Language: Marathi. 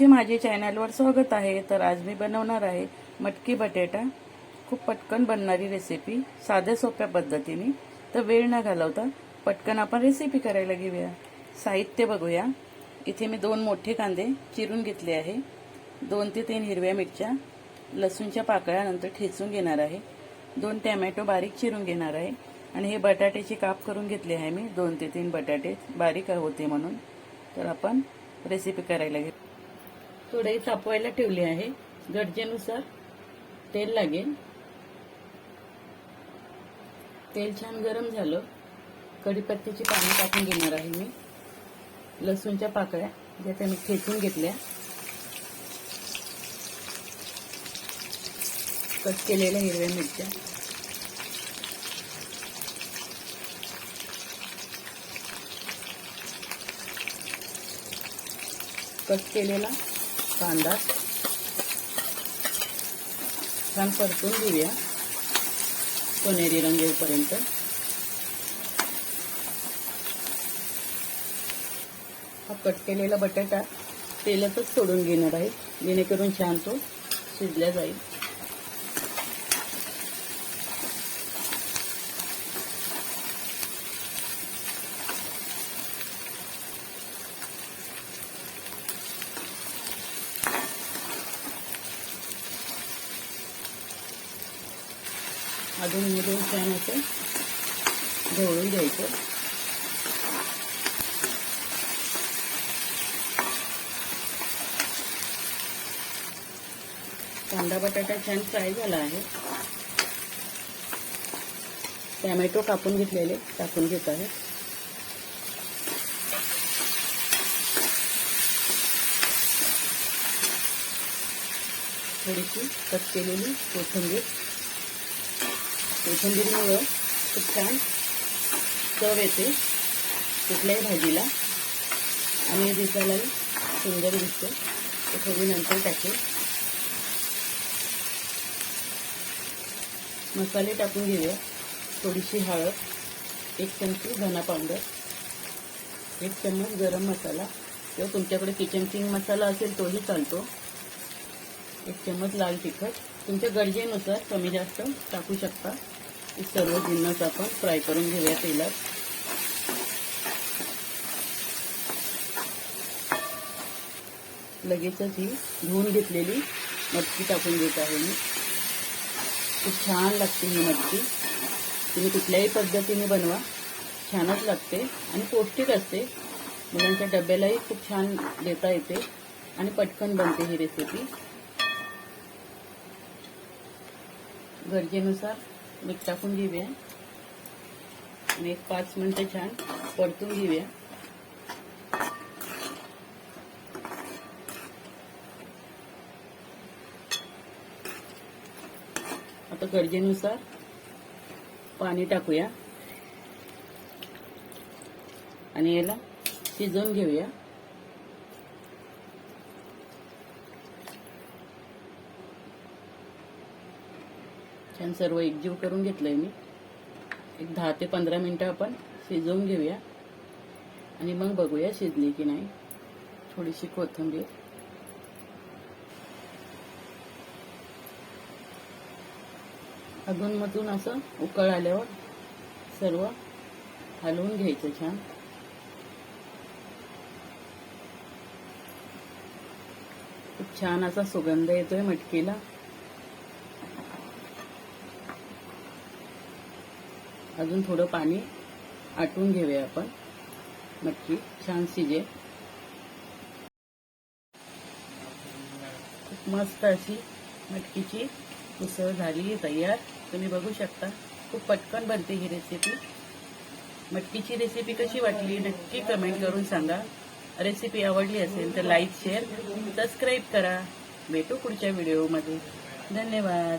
तुमचे माझे चॅनलवर स्वागत आहे. तर आज मी बनवणार आहे मटकी बटाटा. खूप पटकन बनणारी रेसिपी साध्या सोप्या पद्धतीने. तर वेळ न घालवता पटकन आपण रेसिपी करायला घेऊया. साहित्य बघूया. इथे मी दोन मोठे कांदे चिरून घेतले आहे. दोन ते तीन हिरव्या मिरच्या. लसूणच्या पाकळ्यानंतर ठेचून घेणार आहे. दोन टॅमॅटो बारीक चिरून घेणार आहे. आणि हे बटाट्याचे काप करून घेतले आहे मी. दोन ते तीन बटाटे बारीक होते म्हणून. तर आपण रेसिपी करायला घेऊ. थोडे तापवायला ठेवले आहे. गरजेनुसार तेल लागेल. तेल छान गरम झालं. कढीपत्त्याची पाणी टाकून घेणार आहे मी. लसूणच्या पाकळ्या ज्या त्या मी खेचून घेतल्या. कट केलेल्या हिरव्या मिरच्या. कट केलेला कांदा. छान परतून घेऊया. सोनेरी रंग येऊपर्यंत. हा कट केलेला बटाटा तेलातच सोडून घेणार आहे. जेणेकरून छान तो शिजल्या जाईल. अधूनमधून छान असं ढवळून घ्यायचं. कांदा बटाटा छान फ्राय झाला आहे. टॅमॅटो कापून घेतलेले टाकून घेत आहे. थोडीशी कट केलेली कोथिंबीर. कोथिंबीरमुळं खूप छान चव येते. कुठल्याही भाजीला. आणि दिसायलाही सुंदर दिसतो. ते थोडी नंतर टाकेल. मसाले टाकून घेऊया. थोडीशी हळद एक चमची धना पावडर एक चम्मच गरम मसाला. किंवा तुमच्याकडे किचन किंग मसाला असेल तोही चालतो. एक चम्मच लाल तिखट. तुमच्या गरजेनुसार कमी जास्त टाकू शकता. सर्व जिन्नस आपण फ्राय करून घेऊया तेलात. लगेचच ही धुवून घेतलेली मटकी टाकून घेत आहे मी. खूप छान लागते ही मटकी. तुम्ही कुठल्याही पद्धतीने बनवा. छानच लागते आणि पौष्टिक असते. मुलांच्या डब्यालाही खूप छान देता येते आणि पटकन बनते ही रेसिपी गरजेनुसार मीठ टाकून घेऊया. आणि एक पाच मिनिटं छान परतून घेऊया. आता गरजेनुसार पाणी टाकूया. आणि याला शिजवून घेऊया. छान सर्व एकजीव करून घेतलंय मी. एक दहा ते पंधरा मिनिटं आपण शिजवून घेऊया. आणि मग बघूया शिजली की नाही. थोडीशी कोथिंबीर. अधूनमधून असं उकळ आल्यावर सर्व हलवून घ्यायचं छान. खूप छान असा सुगंध येतोय मटकीला. अजून थोडं पाणी आटून घेऊया आपण. मटकी छान शिजेल खूप मस्त अशी मटकीची उसळ झाली तयार. तुम्ही बघू शकता. खूप पटकन बनते ही रेसिपी मटकीची रेसिपी कशी वाटली नक्की कमेंट करून सांगा. रेसिपी आवडली असेल तर लाईक शेअर सबस्क्राईब करा. भेटू पुढच्या व्हिडिओमध्ये धन्यवाद.